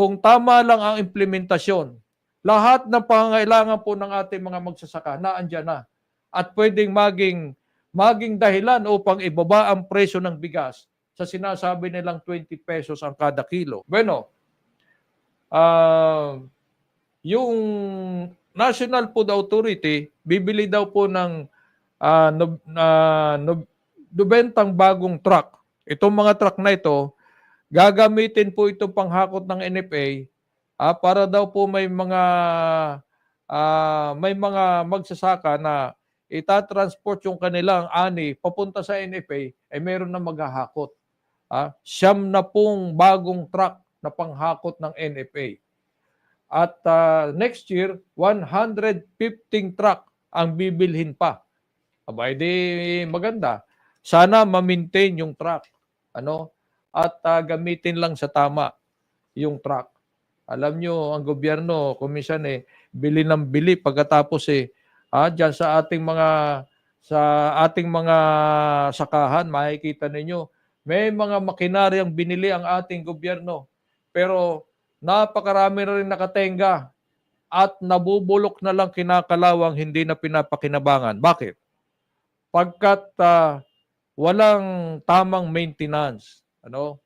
kung tama lang ang implementasyon, lahat ng pangangailangan po ng ating mga magsasaka naandyan na at pwedeng maging maging dahilan upang ibaba ang presyo ng bigas sa sinasabi nilang 20 pesos ang kada kilo. Bueno, ah, yung National Food Authority bibili daw po ng ah, nob- na nob- nobentang bagong truck. Itong mga truck na ito, gagamitin po ito panghakot ng NFA ah, para daw po may mga ah, may mga magsasaka na itatransport yung kanilang ani papunta sa NFA ay meron na maghahakot. Ah, siyam na pong bagong truck na panghakot ng NFA. At ah, next year, 115 truck ang bibilhin pa. Abay, di maganda. Sana ma-maintain yung truck. Ano? At ah, gamitin lang sa tama yung truck. Alam nyo, ang gobyerno, kumisan eh, bili ng bili pagkatapos eh, ah, dyan sa ating mga sa ating mga sakahan, makikita ninyo, may mga makinaryang binili ang ating gobyerno. Pero napakarami na rin nakatenga at nabubulok na lang kinakalawang hindi na pinapakinabangan. Bakit? Pagkat ah, walang tamang maintenance. Ano?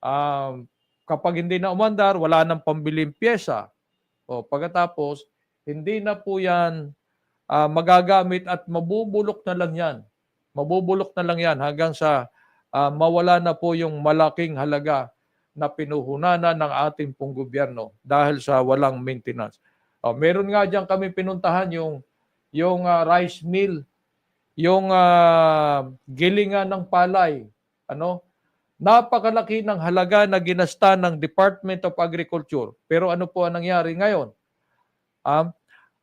Um, kapag hindi na umandar, wala nang pambiling pyesa. O pagkatapos, hindi na po yan ah, magagamit at mabubulok na lang yan. Mabubulok na lang yan hanggang sa ah, mawala na po yung malaking halaga na pinuhunanan ng ating pong gobyerno dahil sa walang maintenance. Oh, meron nga diyan kami pinuntahan yung yung ah, rice mill, yung ah, gilingan ng palay, ano? Napakalaki ng halaga na ginasta ng Department of Agriculture. Pero ano po ang nangyari ngayon? Um,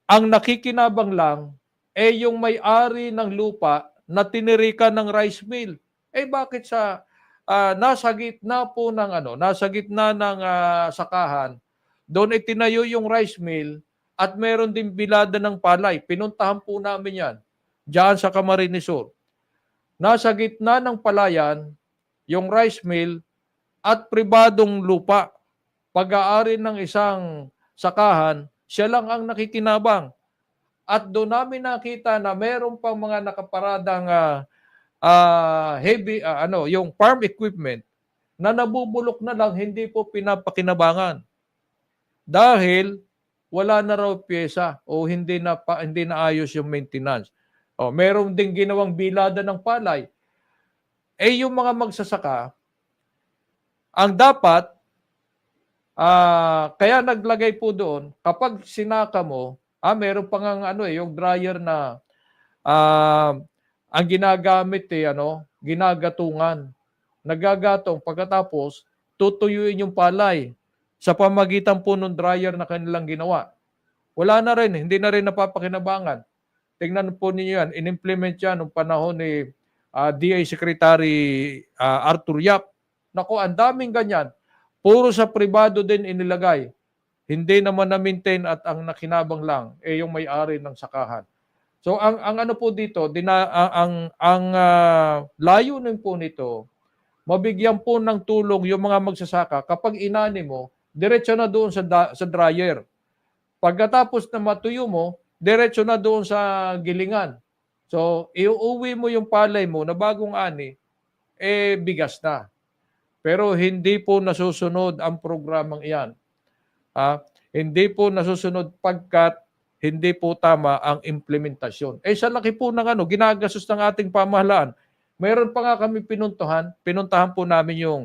ang nakikinabang lang eh yung may-ari ng lupa na tinirikan ng rice mill. Eh bakit sa ah, nasa gitna po ng ano, nasa gitna ng ah, sakahan, doon itinayo yung rice mill at meron din bilada ng palay. Pinuntahan po namin yan diyan sa Camarines Sur. Nasa gitna ng palayan, yung rice mill at pribadong lupa. Pag-aari ng isang sakahan, siya lang ang nakikinabang. At doon namin nakita na meron pang mga nakaparadang ah, ah, heavy ah, ano, yung farm equipment na nabubulok na lang hindi po pinapakinabangan. Dahil wala na raw pyesa o hindi na pa, hindi na ayos yung maintenance. O meron ding ginawang bilada ng palay. Eh yung mga magsasaka ang dapat ah kaya naglagay po doon kapag sinaka mo, ah meron pa ngang ano eh yung dryer na ah ang ginagamit eh ano, ginagatungan. Nagagatong pagkatapos tutuyuin yung palay sa pamagitan po ng dryer na kanilang ginawa. Wala na rin, hindi na rin napapakinabangan. Tingnan po ninyo yan, in-implement yan noong panahon ni ah, DA Secretary ah, Arthur Yap. Nako, ang daming ganyan. Puro sa pribado din inilagay. Hindi naman na-maintain at ang nakinabang lang eh yung may-ari ng sakahan. So ang ang ano po dito, dina, ang ang, ang ah, layunin po nito, mabigyan po ng tulong yung mga magsasaka kapag inani mo, diretso na doon sa da- sa dryer. Pagkatapos na matuyo mo, diretso na doon sa gilingan. So, iuuwi mo yung palay mo na bagong ani, eh bigas na. Pero hindi po nasusunod ang programang iyan. Ah, hindi po nasusunod pagkat hindi po tama ang implementasyon. Eh sa laki po ng ano, ginagastos ng ating pamahalaan. Mayroon pa nga kami pinuntahan, pinuntahan po namin yung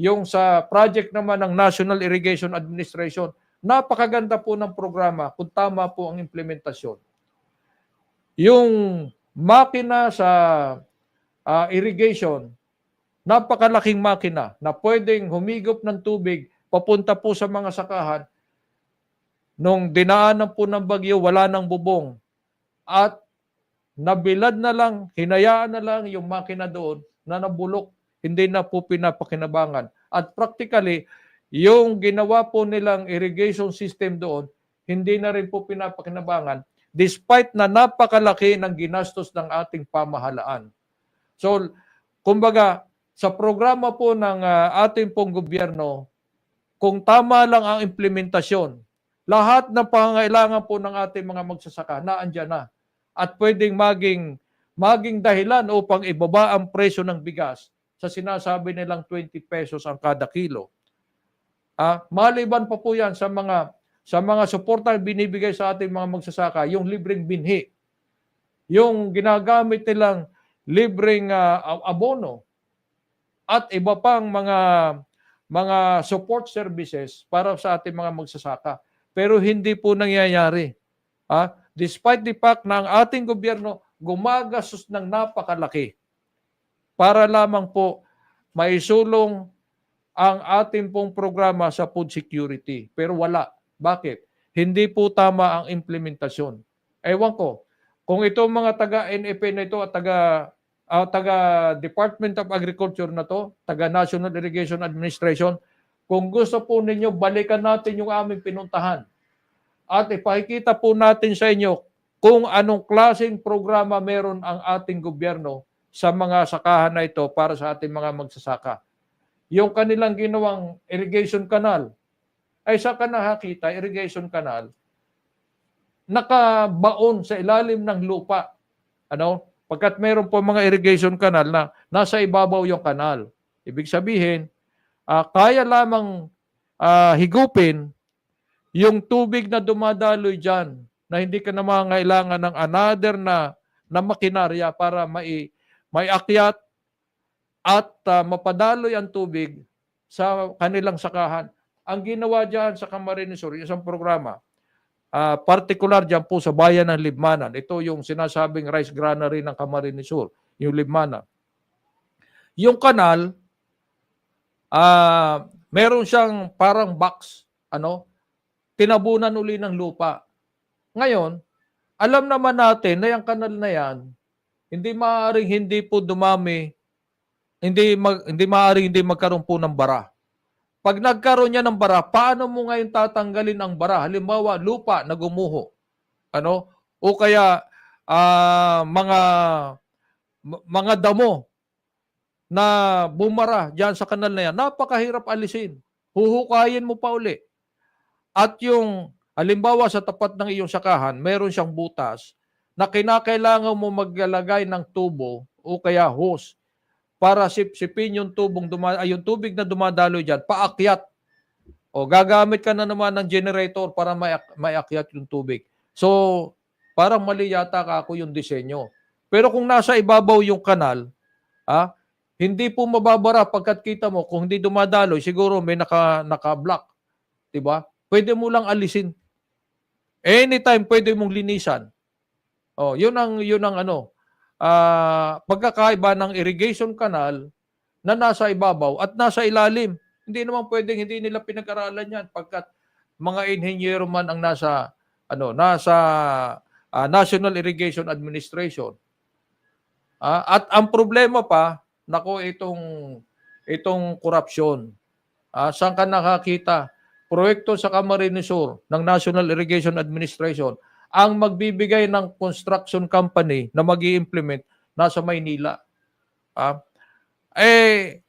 yung sa project naman ng National Irrigation Administration. Napakaganda po ng programa kung tama po ang implementasyon. Yung makina sa ah, irrigation, napakalaking makina na pwedeng humigop ng tubig papunta po sa mga sakahan. Nung dinaanan po ng bagyo, wala nang bubong. At nabilad na lang, hinayaan na lang yung makina doon na nabulok, hindi na po pinapakinabangan. At practically, yung ginawa po nilang irrigation system doon, hindi na rin po pinapakinabangan despite na napakalaki ng ginastos ng ating pamahalaan. So, kumbaga, sa programa po ng ah, ating pong gobyerno, kung tama lang ang implementasyon, lahat ng pangangailangan po ng ating mga magsasaka na andyan na at pwedeng maging maging dahilan upang ibaba ang presyo ng bigas sa sinasabi nilang 20 pesos ang kada kilo. Ah, maliban pa po 'yan sa mga sa mga suporta binibigay sa ating mga magsasaka, yung libreng binhi, yung ginagamit nilang libreng ah, abono at iba pang mga mga support services para sa ating mga magsasaka. Pero hindi po nangyayari. Ah, despite the fact na ang ating gobyerno gumagastos ng napakalaki para lamang po maisulong ang ating pong programa sa food security. Pero wala. Bakit? Hindi po tama ang implementasyon. Ewan ko, kung itong mga taga-NFA na ito at taga, ah, taga Department of Agriculture na to, taga National Irrigation Administration, kung gusto po ninyo, balikan natin yung aming pinuntahan. At ipakikita po natin sa inyo kung anong klaseng programa meron ang ating gobyerno sa mga sakahan na ito para sa ating mga magsasaka. Yung kanilang ginawang irrigation canal, ay sa ka nakakita, irrigation canal, nakabaon sa ilalim ng lupa. Ano? Pagkat meron po mga irrigation canal na nasa ibabaw yung kanal. Ibig sabihin, ah, kaya lamang ah, higupin yung tubig na dumadaloy dyan na hindi ka na mangailangan ng another na, na makinarya para mai, may akyat at ah, mapadaloy ang tubig sa kanilang sakahan. Ang ginawa dyan sa Camarines Sur, isang programa, ah, particular dyan po sa bayan ng Libmanan. Ito yung sinasabing rice granary ng Camarines Sur, yung Libmanan. Yung kanal, ah, meron siyang parang box, ano, tinabunan uli ng lupa. Ngayon, alam naman natin na yung kanal na yan, hindi maaaring hindi po dumami, hindi mag, hindi maaaring hindi magkaroon po ng bara. Pag nagkaroon niya ng bara, paano mo ngayon tatanggalin ang bara? Halimbawa, lupa na gumuho. Ano? O kaya ah, mga mga damo na bumara diyan sa kanal na yan. Napakahirap alisin. Huhukayin mo pa uli. At yung halimbawa sa tapat ng iyong sakahan, meron siyang butas na kinakailangan mo maglalagay ng tubo o kaya hose para sipsipin yung tubong duma ay, yung tubig na dumadaloy diyan paakyat. O gagamit ka na naman ng generator para maiakyat yung tubig. So, parang mali yata ka ako yung disenyo. Pero kung nasa ibabaw yung kanal, ah, hindi po mababara pagkat kita mo kung hindi dumadaloy, siguro may naka naka-block, 'di ba? Pwede mo lang alisin. Anytime pwede mong linisan. Oh, 'yun ang 'yun ang ano, ah, pagkakaiba ng irrigation canal na nasa ibabaw at nasa ilalim. Hindi naman pwedeng hindi nila pinag-aralan 'yan pagkat mga inhenyero man ang nasa ano, nasa ah, National Irrigation Administration. Ah, at ang problema pa, nako itong itong korupsyon. Ah, saan ka nakakita? Proyekto sa Camarines Sur ng National Irrigation Administration ang magbibigay ng construction company na mag implement nasa Maynila. Ah, eh,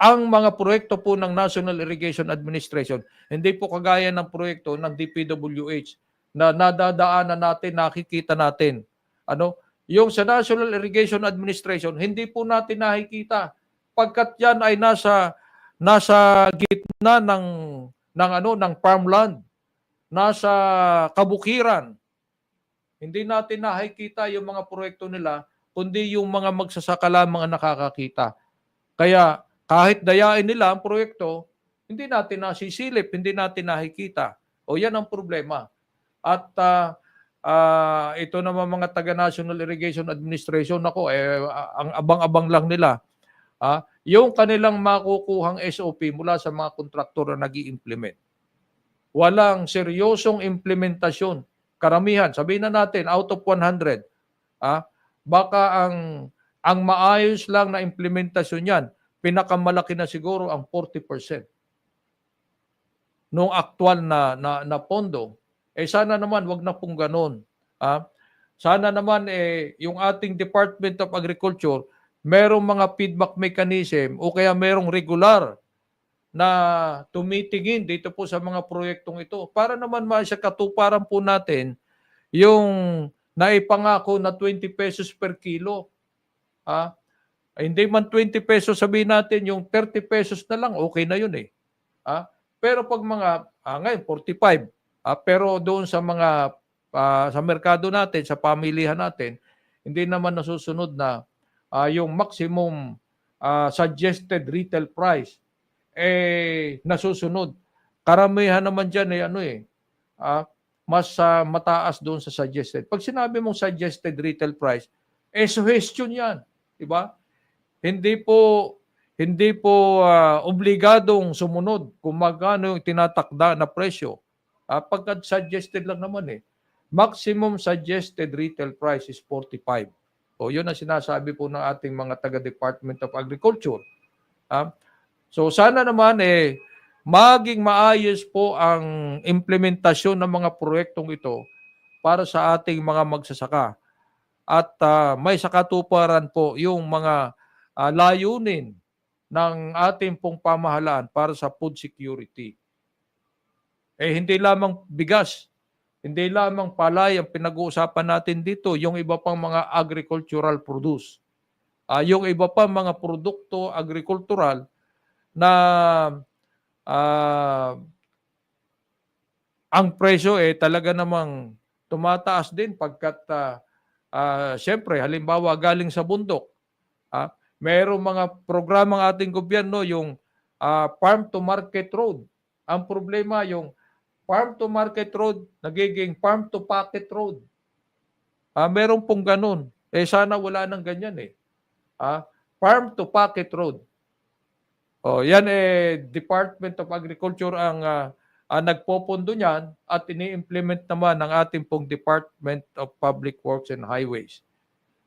ang mga proyekto po ng National Irrigation Administration, hindi po kagaya ng proyekto ng DPWH na nadadaanan natin, nakikita natin. Ano? Yung sa National Irrigation Administration, hindi po natin nakikita pagkat yan ay nasa nasa gitna ng ng ano ng farmland, nasa kabukiran. Hindi natin nakikita yung mga proyekto nila, kundi yung mga magsasaka lamang ang nakakakita. Kaya kahit dayain nila ang proyekto, hindi natin nasisilip, hindi natin nakikita. O yan ang problema. At ah, ah, ito naman mga taga National Irrigation Administration, nako, eh, ang abang-abang lang nila. Ah, yung kanilang makukuhang SOP mula sa mga kontraktor na nag implement Walang seryosong implementasyon. Karamihan, sabihin na natin, out of 100, ah, baka ang ang maayos lang na implementasyon yan, pinakamalaki na siguro ang 40% nung aktual na, na, na pondo. Eh sana naman wag na pong ganun. Ah, sana naman eh yung ating Department of Agriculture merong mga feedback mechanism o kaya merong regular na tumitingin dito po sa mga proyektong ito para naman maisa katuparan po natin yung naipangako na 20 pesos per kilo. Ay, hindi man 20 pesos sabihin natin, yung 30 pesos na lang, okay na yun eh. Ah, pero pag mga, ah, ngayon, 45. Ah, pero doon sa mga, ah, sa merkado natin, sa pamilihan natin, hindi naman nasusunod na ah, yung maximum ah, suggested retail price eh nasusunod. Karamihan naman diyan eh ano eh ah, mas ah, mataas doon sa suggested. Pag sinabi mong suggested retail price, eh suggestion 'yan, 'di ba? Hindi po hindi po ah, obligadong sumunod kung magkano yung tinatakda na presyo. Ah, pagka suggested lang naman eh. Maximum suggested retail price is 45. O yun ang sinasabi po ng ating mga taga Department of Agriculture. Ah, so sana naman eh maging maayos po ang implementasyon ng mga proyektong ito para sa ating mga magsasaka. At ah, may sakatuparan po yung mga ah, layunin ng ating pong pamahalaan para sa food security. Eh hindi lamang bigas, hindi lamang palay ang pinag-uusapan natin dito, yung iba pang mga agricultural produce. Ah, yung iba pa mga produkto agricultural na ah, ang presyo eh talaga namang tumataas din pagkat ah, ah, syempre halimbawa galing sa bundok. Ah, mayroong mga programang ating gobyerno yung ah, farm to market road. Ang problema yung farm to market road nagiging farm to pocket road. Ah, meron pong ganun. Eh sana wala nang ganyan eh. Ah, farm to pocket road. Oh, yan eh Department of Agriculture ang ah, ang nagpopondo niyan at ini-implement naman ng ating pong Department of Public Works and Highways.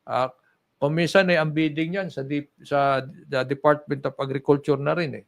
Ah, kung minsan eh ang bidding niyan sa, di- sa the Department of Agriculture na rin eh.